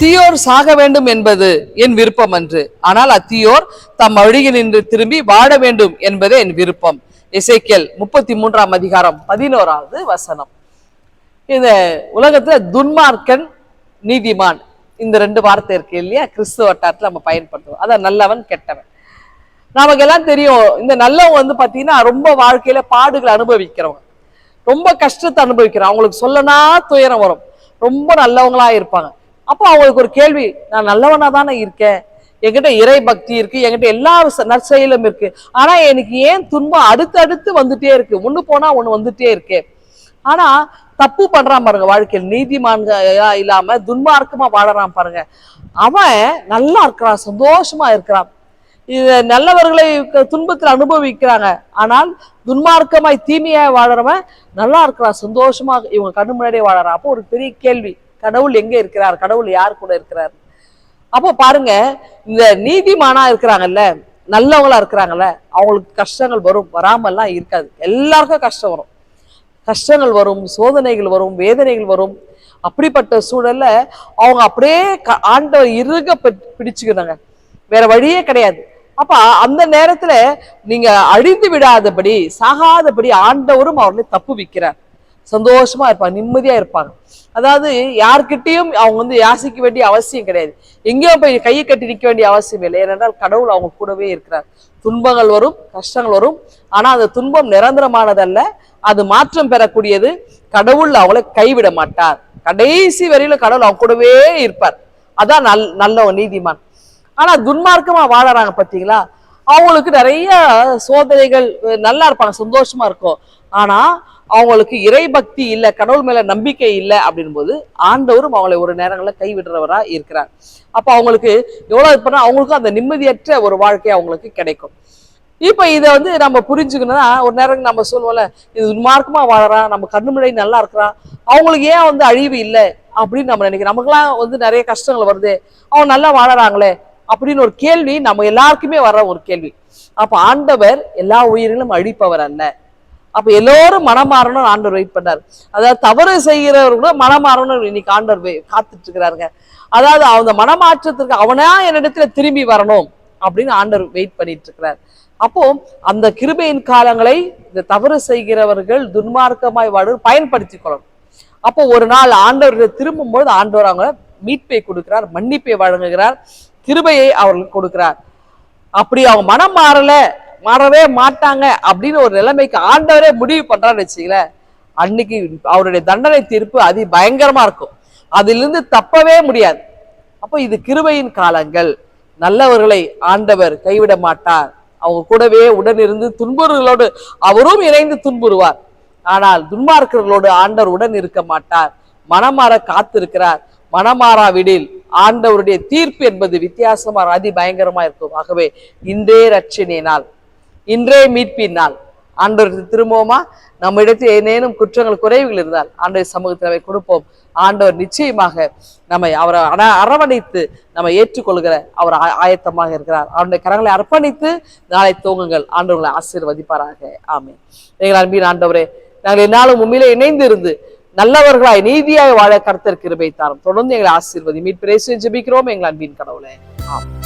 தீயோர் சாக வேண்டும் என்பது என் விருப்பம் அன்று. ஆனால் அத்தீயோர் தம் வழியில் நின்று திரும்பி வாழ வேண்டும் என்பதே என் விருப்பம். இசைக்கேல் முப்பத்தி மூன்றாம் அதிகாரம் பதினோராவது வசனம். இந்த உலகத்துல துன்மார்க்கன் நீதிமான் இந்த ரெண்டு வார்த்தை இருக்கு இல்லையா? கிறிஸ்துவ வட்டாரத்தில் நம்ம பயன்படுத்துவோம். அதான் நல்லவன் கெட்டவன். நமக்கு எல்லாம் தெரியும் இந்த நல்லவங்க வந்து பார்த்தீங்கன்னா ரொம்ப வாழ்க்கையில பாடுகளை அனுபவிக்கிறவங்க ரொம்ப கஷ்டத்தை அனுபவிக்கிறோம் அவங்களுக்கு சொல்லனா துயரம் வரும். ரொம்ப நல்லவங்களா இருப்பாங்க. அப்போ அவங்களுக்கு ஒரு கேள்வி நான் நல்லவனா தானே இருக்கேன்? என்கிட்ட இறை பக்தி இருக்கு என்கிட்ட எல்லா நற்செயலும் இருக்கு. ஆனா எனக்கு ஏன் துன்பம் அடுத்தடுத்து வந்துட்டே இருக்கு? ஒண்ணு போனா ஒண்ணு வந்துட்டே இருக்கு. ஆனா தப்பு பண்றான் பாருங்க வாழ்க்கையில். நீதிமான்களா இல்லாம துன்மார்க்கமா வாழறான் பாருங்க. அவன் நல்லா இருக்கிறான் சந்தோஷமா இருக்கிறான். இது நல்லவர்களை க- துன்பத்தில் அனுபவிக்கிறாங்க. ஆனால் துன்மார்க்கமாய் தீமையாய் வாழறவன் நல்லா இருக்கிறான் சந்தோஷமா இவங்க கண்ணு முன்னாடியே வாழறான். அப்போ ஒரு பெரிய கேள்வி. கடவுள் எங்க இருக்கிறார்? கடவுள் யார் கூட இருக்கிறார்? அப்போ பாருங்க இந்த நீதிமானா இருக்கிறாங்கல்ல நல்லவங்களா இருக்கிறாங்கல்ல அவங்களுக்கு கஷ்டங்கள் வரும் வராமல்லாம் இருக்காது. எல்லாருக்கும் கஷ்டம் வரும். கஷ்டங்கள் வரும் சோதனைகள் வரும் வேதனைகள் வரும். அப்படிப்பட்ட சூழல்ல அவங்க அப்படியே க- ஆண்டவர் இறுக பி- பிடிச்சுக்கிறாங்க வேற வழியே கிடையாது. அப்ப அந்த நேரத்துல நீங்க அழிந்து விடாதபடி சாகாதபடி ஆண்டவரும் அவர்களை தப்பு வைக்கிறார் சந்தோஷமா இருப்பாங்க நிம்மதியா இருப்பாங்க. அதாவது யார்கிட்டயும் அவங்க வந்து யாசிக்க வேண்டிய அவசியம் கிடையாது. எங்கேயோ போய் கையை கட்டி நிற்க வேண்டிய அவசியம் இல்லை. ஏனென்றால் கடவுள் அவங்க கூடவே இருக்கிறார். துன்பங்கள் வரும் கஷ்டங்கள் வரும். ஆனா அந்த துன்பம் நிரந்தரமானதல்ல. அது மாற்றம் பெறக்கூடியது கடவுள் அவளை கைவிட மாட்டார். கடைசி வரையில கடவுள் அவங்க கூடவே இருப்பார். அதான் நல் நல்ல ஒரு நீதிமான். ஆனா துன்மார்க்கமா வாழறாங்க பாத்தீங்களா? அவங்களுக்கு நிறைய சோதனைகள் நல்லா இருப்பாங்க சந்தோஷமா இருக்கும். ஆனா அவங்களுக்கு இறை பக்தி இல்லை கடவுள் மேல நம்பிக்கை இல்லை அப்படின்போது ஆண்டவரும் அவங்களை ஒரு நேரங்களில் கைவிடுறவரா இருக்கிறார். அப்ப அவங்களுக்கு எவ்வளவு பண்ணா அவங்களுக்கும் அந்த நிம்மதியற்ற ஒரு வாழ்க்கை அவங்களுக்கு கிடைக்கும். இப்ப இதை வந்து நம்ம புரிஞ்சுக்கணும்னா ஒரு நேரம் நம்ம சொல்லுவோம்ல இது துன்மார்க்கமா வாழறான் நம்ம கண்ணு முன்னாடி நல்லா இருக்கிறான் அவங்களுக்கு ஏன் வந்து அழிவு இல்லை அப்படின்னு நம்ம நினைக்கிறோம். நமக்குலாம் வந்து நிறைய கஷ்டங்கள் வருது. அவங்க நல்லா வாழறாங்களே அப்படின்னு ஒரு கேள்வி நம்ம எல்லாருக்குமே வர்ற ஒரு கேள்வி. அப்ப ஆண்டவர் எல்லா உயிரிலும் அழிப்பவர் அல்ல. அப்ப எல்லோரும் மனம் மாறணும்னு ஆண்டவர் வெயிட் பண்ணார். அதாவது தவறு செய்கிறவர்களும் மனம் மாறணும்னு இன்னைக்கு ஆண்டவர் காத்துட்டு இருக்கிறாருங்க. அதாவது அந்த மனமாற்றத்திற்கு அவனா என்னிடத்துல திரும்பி வரணும் அப்படின்னு ஆண்டவர் வெயிட் பண்ணிட்டு இருக்கிறார். அப்போ அந்த கிருபையின் காலங்களை இந்த தவறு செய்கிறவர்கள் துன்மார்க்கமாய் வாழ பயன்படுத்திக் கொள்ளணும். அப்போ ஒரு நாள் ஆண்டவர்கள் திரும்பும்போது ஆண்டவர் அவங்க மீட்பை கொடுக்கிறார் மன்னிப்பை வழங்குகிறார். கிருபையை அவர்களுக்கு கொடுக்கிறார். அப்படி அவங்க மனம் மாறல மாறவே மாட்டாங்க அப்படின்னு ஒரு நிலைமைக்கு ஆண்டவரே முடிவு பண்றான்னு வச்சுங்களேன் அன்னைக்கு அவருடைய தண்டனை தீர்ப்பு அதி பயங்கரமா இருக்கும். அதிலிருந்து தப்பவே முடியாது. அப்போ இது கிருபையின் காலங்கள். நல்லவர்களை ஆண்டவர் கைவிட மாட்டார். அவங்க கூடவே உடனிருந்து துன்புறுகளோடு அவரும் இணைந்து துன்புறுவார். ஆனால் துன்மார்க்கர்களோடு ஆண்டவர் உடன் இருக்க மாட்டார். மனமாற காத்திருக்கிறார். மனமாறாவிடில் ஆண்டவருடைய தீர்ப்பு என்பது வித்தியாசமாக அதி பயங்கரமா இருக்கும். ஆகவே இன்றே ரட்சணை நாள். இன்றே மீட்பின் நாள். ஆண்டவருக்கு திரும்பவுமா? நம்ம இடத்தில் ஏனேனும் குற்றங்கள் குறைவுகள் இருந்தால் ஆண்டவர் சமூகத்தில் அவை கொடுப்போம். ஆண்டவர் நிச்சயமாக நம்மை அவரை அன அரவணைத்து நம்ம ஏற்றுக்கொள்கிற அவர் ஆ- ஆயத்தமாக இருக்கிறார். அவருடைய கரங்களை அர்ப்பணித்து நாளை தூங்குங்கள் ஆண்டவர்களை ஆசீர்வதிப்பாராக. ஆமே எங்கள் அன்பின் ஆண்டவரே நாங்கள் என்னாலும் உண்மையிலே இணைந்து இருந்து நல்லவர்களாய் நீதியாய் வாழ கர்த்தர் கிருபை தாரும். தொடர்ந்து எங்களை ஆசீர்வதி மீட்பிரேசு ஜெபிக்கிறோம். எங்கள் அன்பின் கடவுளே. ஆமாம்